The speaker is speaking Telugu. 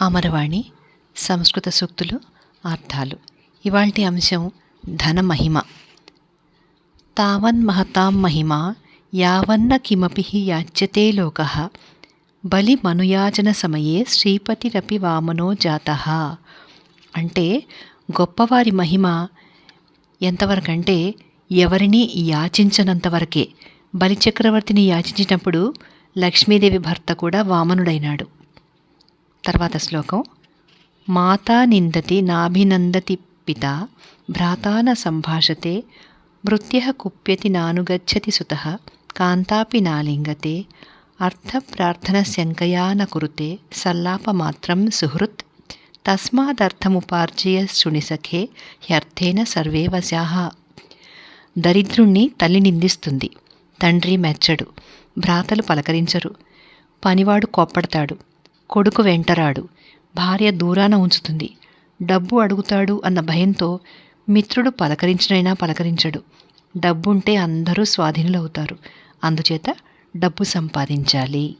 అమరవాణి సంస్కృత సూక్తులు అర్థాలు. ఇవాల్టి అంశం ధన మహిమ తావన్మహతాం మహిమ యావన్న కిమపి యాచ్యతే లోక. బలి మనుయాచన సమయే శ్రీపతిరపి వామనో జాత. అంటే గొప్పవారి మహిమ ఎంతవరకంటే ఎవరిని యాచించనంతవరకే. బలిచక్రవర్తిని యాచించినప్పుడు లక్ష్మీదేవి భర్త కూడా వామనుడైనాడు. తర్వాత శ్లోకం మాతా నిందతి నాభినందతి పిత భ్రాతాన సంభాషతే భృత్య కుప్యతి నానుగచ్చతి సుత కాంతాపి నాలింగతే అర్థప్రార్థన శంకయా కురుతే సల్లాపమాత్రం సుహృత్ తస్మాదర్థముపార్జయ శుణిసఖే హ్యర్థేన సర్వే వశాహ దరిద్రుణ్ణి తల్లి నిందిస్తుంది తండ్రి మెచ్చడు భ్రాతలు పలకరించరు పనివాడు కోప్పడతాడు కొడుకు వెంటరాడు. భార్య దూరాన ఉంచుతుంది. డబ్బు అడుగుతాడు అన్న భయంతో మిత్రుడు పలకరించినైనా పలకరించడు. డబ్బుంటే అందరూ స్వాధీనులవుతారు. అందుచేత డబ్బు సంపాదించాలి.